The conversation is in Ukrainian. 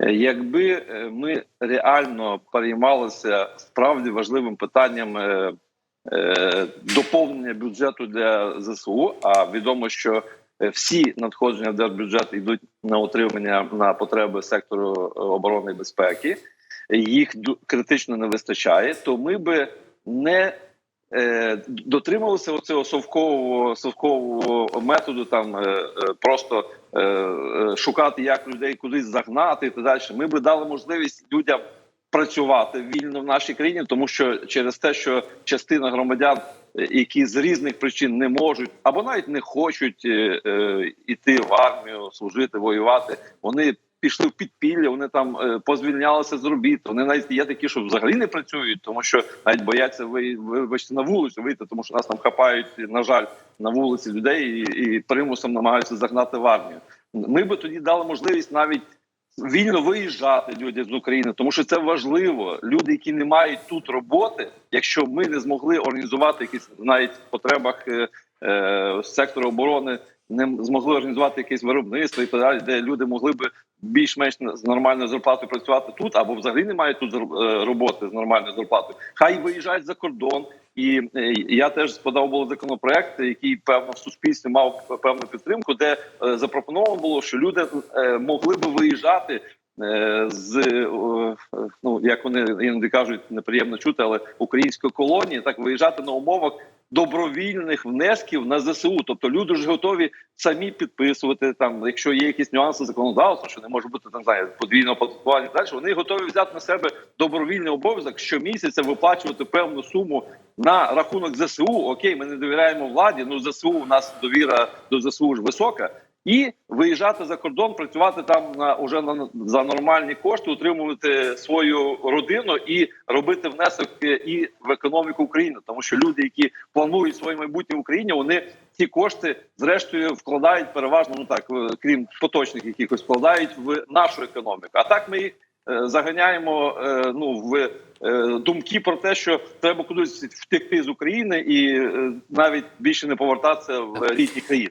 Е, Якби е, ми реально переймалися справді важливим питанням е, доповнення бюджету для ЗСУ, а відомо, що всі надходження в держбюджет йдуть на утримання на потреби сектору оборони і безпеки, їх критично не вистачає, то ми би не дотрималися оцього совкового совкового методу, там е, е, просто е, е, шукати, як людей кудись загнати і так далі. Ми би дали можливість людям працювати вільно в нашій країні, тому що через те, що частина громадян, е, які з різних причин не можуть або навіть не хочуть е, е, іти в армію, служити, воювати, вони. Пішли в підпілля, вони там е, позвільнялися з робіт. Вони навіть є такі, що взагалі не працюють, тому що навіть бояться ви, вибачте, на вулицю вийти, тому що нас там хапають, на жаль, на вулиці людей і, і примусом намагаються загнати в армію. Ми би тоді дали можливість навіть вільно виїжджати людям з України, тому що це важливо. Люди, які не мають тут роботи, якщо ми не змогли організувати якісь навіть в потребах е, сектору оборони, не змогли організувати якесь виробництво і так далі, де люди могли би більш-менш з нормальною зарплатою працювати тут, або взагалі не мають тут е, роботи з нормальною зарплатою. Хай виїжджають за кордон. І е, я теж подав було законопроект, який певно в суспільстві мав певну підтримку, де е, запропоновано було, що люди е, могли би виїжджати е, з е, е, ну як вони іноді кажуть, неприємно чути, але української колонії так виїжджати на умовах добровільних внесків на ЗСУ. Тобто люди ж готові самі підписувати там, якщо є якісь нюанси законодавства, що не може бути там знає, подвійного оподаткування і далі. Вони готові взяти на себе добровільний обов'язок щомісяця виплачувати певну суму на рахунок ЗСУ. Окей, ми не довіряємо владі. Ну ЗСУ у нас довіра до ЗСУ ж висока. І виїжджати за кордон, працювати там на уже на за нормальні кошти, утримувати свою родину і робити внесок е, і в економіку України, тому що люди, які планують своє майбутнє в Україні, вони ці кошти зрештою вкладають переважно, ну так е, крім поточних якихось вкладають в нашу економіку. А так ми їх е, заганяємо е, ну в е, думки про те, що треба кудись втекти з України і е, навіть більше не повертатися в рідні країни.